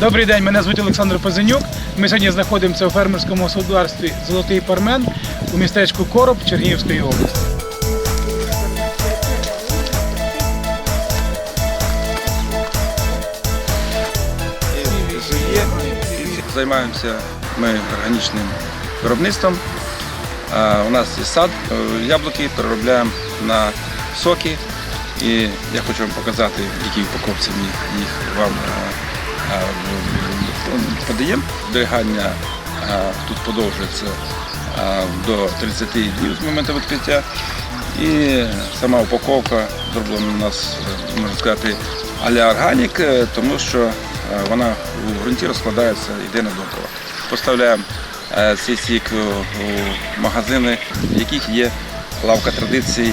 Добрий день, мене звуть Олександр Позенюк. Ми сьогодні знаходимося у фермерському господарстві Золотий Пармен у містечку Короб Чернігівської області. Займаємося ми органічним виробництвом. У нас є сад, е, яблуки переробляємо на соки. І я хочу вам показати, в якій упаковці ми їх вам е, подаємо. Зберігання е, тут подовжується е, до 30 днів з моменту відкриття. І сама упаковка зроблена у нас, е, можна сказати, аля органік, е, тому що е, вона у ґрунті розкладається єдине добриво. Поставляємо е, цей сік у магазини, в яких є лавка традицій.